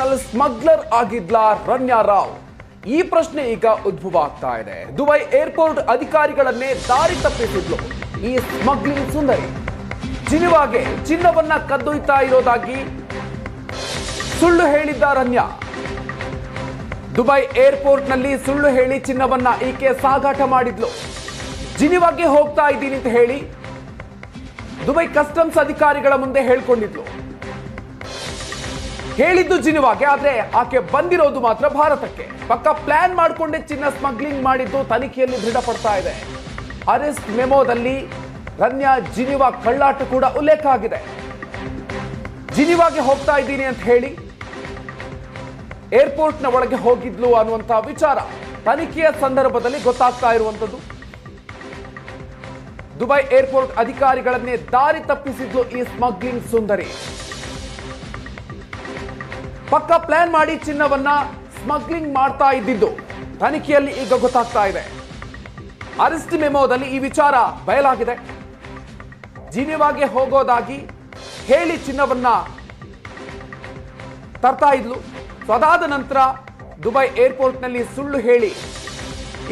Smuggler ಆಗಿದ್ಲಾ Ranya Rao. ಈ ಪ್ರಶ್ನೆ ಈಗ ಉದ್ಭವ ಆಗ್ತಾ ಇದೆ. ದುಬೈ ಏರ್ಪೋರ್ಟ್ ಅಧಿಕಾರಿಗಳನ್ನೇ ದಾರಿ ತಪ್ಪಿಸಿದ್ಲು. ಈ ಸ್ಮಗ್ಲಿಂಗ್ ಸುಂದರಿ. ಜಿನಿವಾಗೆ ಚಿನ್ನವನ್ನ ಕದ್ದೊಯ್ತಾ ಇರೋದಾಗಿ ಸುಳ್ಳು ಹೇಳಿದ್ದ ರನ್ಯಾ. ದುಬೈ ಏರ್ಪೋರ್ಟ್ನಲ್ಲಿ ಸುಳ್ಳು ಹೇಳಿ ಚಿನ್ನವನ್ನ ಈಕೆ ಸಾಗಾಟ ಮಾಡಿದ್ಲು. ಜಿನಿವಾಗೆ ಹೋಗ್ತಾ ಇದ್ದೀನಿ ಅಂತ ಹೇಳಿ ದುಬೈ ಕಸ್ಟಮ್ಸ್ ಅಧಿಕಾರಿಗಳ ಮುಂದೆ ಹೇಳ್ಕೊಂಡಿದ್ಲು. ಹೇಳಿದ್ದು ಜಿನಿವಾಗೆ, ಆದ್ರೆ ಆಕೆ ಬಂದಿರೋದು ಮಾತ್ರ ಭಾರತಕ್ಕೆ. ಪಕ್ಕ ಪ್ಲಾನ್ ಮಾಡಿಕೊಂಡೇ ಚಿನ್ನ ಸ್ಮಗ್ಲಿಂಗ್ ಮಾಡಿದ್ದು ತನಿಖೆಯಲ್ಲಿ ದೃಢಪಡ್ತಾ ಇದೆ. ಅರೆಸ್ಟ್ ಮೆಮೋದಲ್ಲಿ ರನ್ಯಾ ಜಿನಿವಾ ಕಳ್ಳಾಟ ಕೂಡ ಉಲ್ಲೇಖ ಆಗಿದೆ. ಜಿನಿವಾಗೆ ಹೋಗ್ತಾ ಇದ್ದೀನಿ ಅಂತ ಹೇಳಿ ಏರ್ಪೋರ್ಟ್ನ ಒಳಗೆ ಹೋಗಿದ್ಲು ಅನ್ನುವಂತ ವಿಚಾರ ತನಿಖೆಯ ಸಂದರ್ಭದಲ್ಲಿ ಗೊತ್ತಾಗ್ತಾ ಇರುವಂತದ್ದು ದುಬೈ ಏರ್ಪೋರ್ಟ್ ಅಧಿಕಾರಿಗಳನ್ನೇ ದಾರಿ ತಪ್ಪಿಸಿದ್ಲು ಈ ಸ್ಮಗ್ಲಿಂಗ್ ಸುಂದರಿ. ಪಕ್ಕ ಪ್ಲಾನ್ ಮಾಡಿ ಚಿನ್ನವನ್ನ ಸ್ಮಗ್ಲಿಂಗ್ ಮಾಡ್ತಾ ಇದ್ದಿದ್ದು. ತನಿಖೆಯಲ್ಲಿ ಈಗ ಗೊತ್ತಾಗ್ತಾ ಇದೆ. ಅರೆಸ್ಟ್ ಮೆಮೋದಲ್ಲಿ ಈ ವಿಚಾರ ಬಯಲಾಗಿದೆ. ಜಿನಿವಾಗೆ ಹೋಗೋದಾಗಿ ಹೇಳಿ ಚಿನ್ನವನ್ನ ತರ್ತಾ ಇದ್ಲು. ಸೊ ನಂತರ ದುಬೈ ಏರ್ಪೋರ್ಟ್ನಲ್ಲಿ ಸುಳ್ಳು ಹೇಳಿ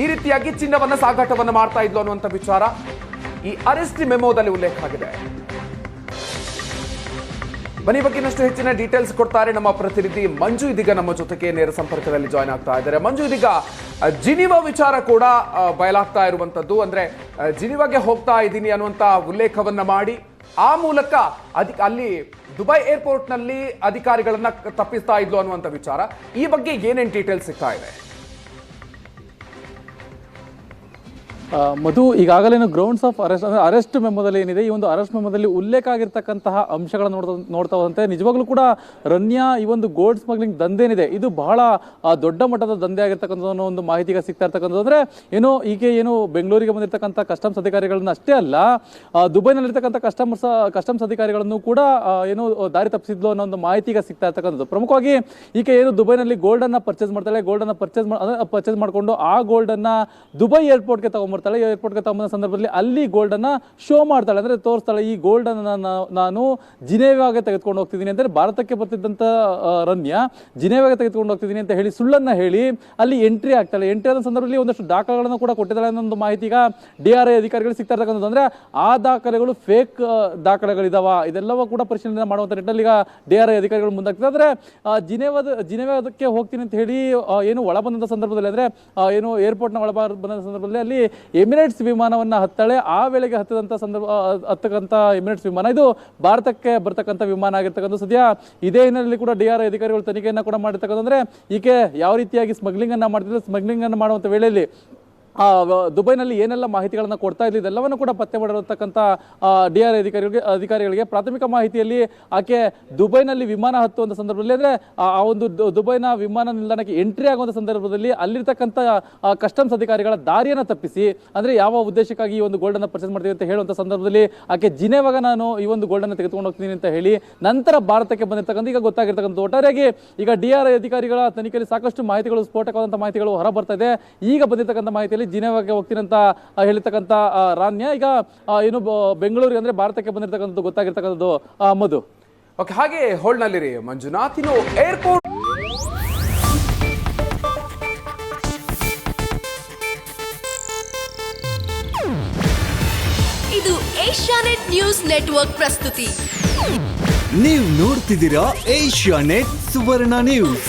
ಈ ರೀತಿಯಾಗಿ ಚಿನ್ನವನ್ನ ಸಾಗಾಟವನ್ನು ಮಾಡ್ತಾ ಇದ್ಲು ಅನ್ನುವಂಥ ವಿಚಾರ ಈ ಅರೆಸ್ಟ್ ಮೆಮೋದಲ್ಲಿ ಉಲ್ಲೇಖ ಆಗಿದೆ. ಬನ್ನಿ ಬಗ್ಗೆ ಇನ್ನಷ್ಟು ಹೆಚ್ಚಿನ ಡೀಟೇಲ್ಸ್ ಕೊಡ್ತಾರೆ ನಮ್ಮ ಪ್ರತಿನಿಧಿ ಮಂಜು ಇದೀಗ ನಮ್ಮ ಜೊತೆಗೆ ನೇರ ಸಂಪರ್ಕದಲ್ಲಿ ಜಾಯ್ನ್ ಆಗ್ತಾ ಇದ್ದಾರೆ. ಮಂಜು ಇದೀಗ ಜಿನಿವ ವಿಚಾರ ಕೂಡ ಬಯಲಾಗ್ತಾ ಇರುವಂತದ್ದು. ಅಂದ್ರೆ ಜಿನಿವಾಗೆ ಹೋಗ್ತಾ ಇದ್ದೀನಿ ಅನ್ನುವಂತ ಉಲ್ಲೇಖವನ್ನ ಮಾಡಿ, ಆ ಮೂಲಕ ಅಧಿ ಅಲ್ಲಿ ದುಬೈ ಏರ್ಪೋರ್ಟ್ನಲ್ಲಿ ಅಧಿಕಾರಿಗಳನ್ನ ತಪ್ಪಿಸ್ತಾ ಇದ್ಲು ಅನ್ನುವಂತ ವಿಚಾರ. ಈ ಬಗ್ಗೆ ಏನೇನ್ ಡೀಟೇಲ್ಸ್ ಸಿಗ್ತಾ ಇದೆ? ಮಧು, ಈಗಾಗಲೇ ಗ್ರೌಂಡ್ಸ್ ಆಫ್ ಅರೆಸ್ಟ್ ಅಂದ್ರೆ ಅರೆಸ್ಟ್ ಮೆಮೊದಲ್ಲಿ ಏನಿದೆ? ಈ ಒಂದು ಅರೆಸ್ಟ್ ಮೆಮೊದಲ್ಲಿ ಉಲ್ಲೇಖ ಆಗಿರ್ತಕ್ಕಂತಹ ಅಂಶಗಳನ್ನು ನೋಡ್ತಾ ನೋಡ್ತಾ ಹೋದಂತೆ, ನಿಜವಾಗ್ಲೂ ಕೂಡ ರನ್ಯಾ ಈ ಒಂದು ಗೋಲ್ಡ್ ಸ್ಮಗ್ಲಿಂಗ್ ದಂಧೆ ಏನಿದೆ ಇದು ಬಹಳ ದೊಡ್ಡ ಮಟ್ಟದ ದಂಧೆ ಆಗಿರ್ತಕ್ಕಂಥ ಒಂದು ಮಾಹಿತಿ ಈಗ ಸಿಗ್ತಾ ಇರ್ತಕ್ಕಂಥದ್ದು. ಅಂದರೆ ಏನು ಈಕೆ ಏನು ಬೆಂಗಳೂರಿಗೆ ಬಂದಿರತಕ್ಕಂಥ ಕಸ್ಟಮ್ಸ್ ಅಧಿಕಾರಿಗಳನ್ನ ಅಷ್ಟೇ ಅಲ್ಲ ದುಬೈನಲ್ಲಿರ್ತಕ್ಕಂಥ ಕಸ್ಟಮರ್ಸ್ ಕಸ್ಟಮ್ಸ್ ಅಧಿಕಾರಿಗಳನ್ನು ಕೂಡ ಏನು ದಾರಿ ತಪ್ಪಿಸಿದ್ಲು ಅನ್ನೋ ಒಂದು ಮಾಹಿತಿ ಈಗ ಸಿಗ್ತಾ ಇರ್ತಕ್ಕಂಥದ್ದು. ಪ್ರಮುಖವಾಗಿ ಈಕೆ ಏನು ದುಬೈನಲ್ಲಿ ಗೋಲ್ಡ್ ಅನ್ನ ಪರ್ಚೇಸ್ ಮಾಡ್ತಾಳೆ ಗೋಲ್ಡ್ ಅನ್ನ ಪರ್ಚೇಸ್ ಪರ್ಚೇಸ್ ಮಾಡ್ಕೊಂಡು ಆ ಗೋಲ್ಡನ್ನು ದುಬೈ ಏರ್ಪೋರ್ಟ್ಗೆ ತಗೊಂಡ್ಬರ್ತಾಳೆ ಏರ್ಪೋರ್ಟ್ಗೆ ತಗೊಂಬಂದ ಸಂದರ್ಭದಲ್ಲಿ ಅಲ್ಲಿ ಗೋಲ್ಡ್ ಅನ್ನ ಶೋ ಮಾಡ್ತಾಳೆ. ಅಂದ್ರೆ ತೋರಿಸ್ತಾಳೆ, ಈ ಗೋಲ್ಡನ್ನು ನಾನು- ಜಿನೇವಾಗೆ ತೆಗೆದುಕೊಂಡು ಹೋಗ್ತಿದ್ದೀನಿ ಅಂದ್ರೆ ಭಾರತಕ್ಕೆ ಬರ್ತಿದ್ದಂಥ ರನ್ಯ ಜಿನೇವಾಗೆ ತೆಗೆದುಕೊಂಡು ಹೋಗ್ತಿದ್ದೀನಿ ಅಂತ ಹೇಳಿ ಸುಳ್ಳನ್ನ ಹೇಳಿ ಅಲ್ಲಿ ಎಂಟ್ರಿ ಆಗ್ತಾಳೆ ಎಂಟ್ರಿ ಆದ ಸಂದರ್ಭದಲ್ಲಿ ಒಂದಷ್ಟು ದಾಖಲೆಗಳನ್ನು ಕೂಡ ಕೊಟ್ಟಿದ್ದಾಳೆ ಅನ್ನೋ ಒಂದು ಮಾಹಿತಿ ಈಗ ಡಿ ಆರ್ ಐ ಅಧಿಕಾರಿಗಳು ಸಿಗ್ತಾ ಇರ್ತಕ್ಕಂಥದ್ದು. ಅಂದ್ರೆ ಆ ದಾಖಲೆಗಳು ಫೇಕ್ ದಾಖಲೆಗಳಿದಾವ? ಇದೆಲ್ಲವೂ ಕೂಡ ಪರಿಶೀಲನೆ ಮಾಡುವಂಥ ನಿಟ್ಟಿನಲ್ಲಿ ಈಗ ಡಿ ಆರ್ ಐ ಅಧಿಕಾರಿಗಳು ಮುಂದಾಗ್ತದೆ ಆದರೆ ಜಿನೇವಾದ ಜಿನೇವಾದಕ್ಕೆ ಹೋಗ್ತೀನಿ ಅಂತ ಹೇಳಿ ಏನು ಒಳ ಬಂದಂತ ಸಂದರ್ಭದಲ್ಲಿ ಅಂದ್ರೆ ಏನು ಏರ್ಪೋರ್ಟ್ನ ಒಳ ಬಂದ ಸಂದರ್ಭದಲ್ಲಿ ಅಲ್ಲಿ ಎಮಿರೇಟ್ಸ್ ವಿಮಾನವನ್ನ ಹತ್ತಾಳೆ, ಆ ವೇಳೆಗೆ ಹತ್ತದಂತ ಸಂದರ್ಭ ಹತ್ತಕ್ಕಂಥ ಎಮಿರೇಟ್ಸ್ ವಿಮಾನ. ಇದು ಭಾರತಕ್ಕೆ ಬರ್ತಕ್ಕಂಥ ವಿಮಾನ ಆಗಿರ್ತಕ್ಕಂಥ ಸದ್ಯ ಇದೇ ಹಿನ್ನೆಲೆಯಲ್ಲಿ ಕೂಡ ಡಿ ಆರ್ ಅಧಿಕಾರಿಗಳು ತನಿಖೆಯನ್ನ ಕೂಡ ಮಾಡಿರ್ತಕ್ಕಂಥ ಅಂದ್ರೆ ಈಕೆ ಯಾವ ರೀತಿಯಾಗಿ ಸ್ಮಗ್ಲಿಂಗನ್ನು ಸ್ಮಗ್ಲಿಂಗ್ ಅನ್ನ ಮಾಡುವಂತ ವೇಳೆಯಲ್ಲಿ ದುಬೈನಲ್ಲಿ ಏನೆಲ್ಲ ಮಾಹಿತಿಗಳನ್ನು ಕೊಡ್ತಾ ಇದ್ಲಿ, ಇದೆಲ್ಲವನ್ನು ಕೂಡ ಪತ್ತೆ ಮಾಡಿರತಕ್ಕಂಥ ಡಿ ಆರ್ ಅಧಿಕಾರಿಗಳಿಗೆ ಅಧಿಕಾರಿಗಳಿಗೆ ಪ್ರಾಥಮಿಕ ಮಾಹಿತಿಯಲ್ಲಿ ಆಕೆ ದುಬೈನಲ್ಲಿ ವಿಮಾನ ಹತ್ತುವಂಥ ಸಂದರ್ಭದಲ್ಲಿ, ಅಂದರೆ ಆ ಒಂದು ದುಬೈನ ವಿಮಾನ ನಿಲ್ದಾಣಕ್ಕೆ ಎಂಟ್ರಿ ಆಗುವಂಥ ಸಂದರ್ಭದಲ್ಲಿ ಅಲ್ಲಿರ್ತಕ್ಕಂಥ ಕಸ್ಟಮ್ಸ್ ಅಧಿಕಾರಿಗಳ ದಾರಿಯನ್ನು ತಪ್ಪಿಸಿ, ಅಂದರೆ ಯಾವ ಉದ್ದೇಶಕ್ಕಾಗಿ ಈ ಒಂದು ಗೋಲ್ಡನ್ನು ಪರ್ಚೇಸ್ ಮಾಡ್ತೀವಿ ಅಂತ ಹೇಳುವಂಥ ಸಂದರ್ಭದಲ್ಲಿ ಆಕೆ ಜಿನೇವಾಗ ನಾನು ಈ ಒಂದು ಗೋಲ್ಡನ್ನು ತೆಗೆದುಕೊಂಡು ಹೋಗ್ತೀನಿ ಅಂತ ಹೇಳಿ, ನಂತರ ಭಾರತಕ್ಕೆ ಬಂದಿರ್ತಕ್ಕಂಥ ಈಗ ಗೊತ್ತಾಗಿರ್ತಕ್ಕಂಥ ಒಟ್ಟಾರೆಯಾಗಿ ಈಗ ಡಿ ಆರ್ ಅಧಿಕಾರಿಗಳ ತನಿಖೆಯಲ್ಲಿ ಸಾಕಷ್ಟು ಮಾಹಿತಿಗಳು ಸ್ಫೋಟಕವಾದಂಥ ಮಾಹಿತಿಗಳು ಹೊರ ಬರ್ತಾ ಇದೆ. ಈಗ ಬಂದಿರತಕ್ಕಂಥ ಮಾಹಿತಿಯಲ್ಲಿ ಜಿನೇವಾಗೆ ಹೋಗ್ತೀನಿ ಅಂತ ಹೇಳಿರ್ತಕ್ಕಂಥ ರಾನ್ಯ. ಈಗ ಏನು ಬೆಂಗಳೂರಿ ಬೆಂಗಳೂರಿಗೆ ಅಂದ್ರೆ ಭಾರತಕ್ಕೆ ಬಂದಿರತಕ್ಕಂಥದ್ದು ಗೊತ್ತಾಗಿರ್ತಕ್ಕಂಥದ್ದು ಮಧು. ಓಕೆ ಹಾಗೆ ಹೋಲ್ನಲ್ಲಿರಿ ಮಂಜುನಾಥ್ ಇನ್ನು ಏರ್ಪೋರ್ಟ್. ಇದು ಏಷ್ಯಾನೆಟ್ ನ್ಯೂಸ್ ನೆಟ್ವರ್ಕ್ ಪ್ರಸ್ತುತಿ. ನೀವು ನೋಡ್ತಿದ್ದೀರಾ ಏಷ್ಯಾ ನೆಟ್ ಸುವರ್ಣ ನ್ಯೂಸ್.